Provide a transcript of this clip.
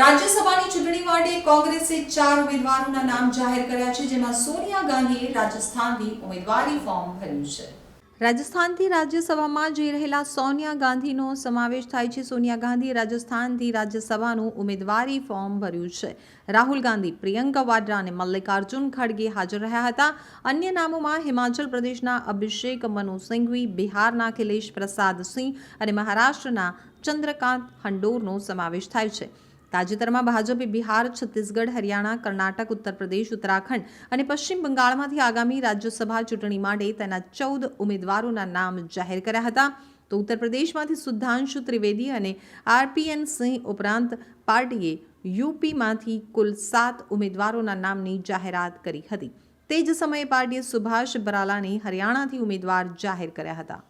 રાજ્યસભાની ચૂંટણી માટે કોંગ્રેસે ચાર ઉમેદવારોના નામ જાહેર કર્યા છે, જેમાં સોનિયા ગાંધીએ રાજસ્થાનથી ઉમેદવારી ફોર્મ ભર્યું છે. રાજસ્થાનથી રાજ્યસભામાં જઈ રહેલા સોનિયા ગાંધીનો સમાવેશ થાય છે. સોનિયા ગાંધીએ રાજસ્થાનથી રાજ્યસભાનું ઉમેદવારી ફોર્મ ભર્યું છે. રાહુલ ગાંધી, પ્રિયંકા વાડ્રા અને મલ્લિકાર્જુન ખડગે હાજર રહ્યા હતા. અન્ય નામોમાં હિમાચલ પ્રદેશના અભિષેક મનુ સિંઘવી, બિહારના અખિલેશ પ્રસાદ સિંહ અને મહારાષ્ટ્રના ચંદ્રકાંત હંડોરનો સમાવેશ થાય છે. તાજેતરમાં ભાજપે બિહાર, છત્તીસગઢ, હરિયાણા, કર્ણાટક ઉત્તર પ્રદેશ ઉત્તરાખંડ અને પશ્ચિમ બંગાળમાંથી આગામી રાજ્યસભા ચૂંટણી માટે તેના ચૌદ ઉમેદવારોના નામ જાહેર કર્યા હતા. તો ઉત્તર પ્રદેશમાંથી સુદ્ધાંશુ ત્રિવેદી અને આરપીએન સિંહ ઉપરાંત પાર્ટીએ યુપીમાંથી કુલ સાત ઉમેદવારોના નામની જાહેરાત કરી હતી. તે જ સમયે પાર્ટીએ સુભાષ બરાલાને હરિયાણાથી ઉમેદવાર જાહેર કર્યા હતા.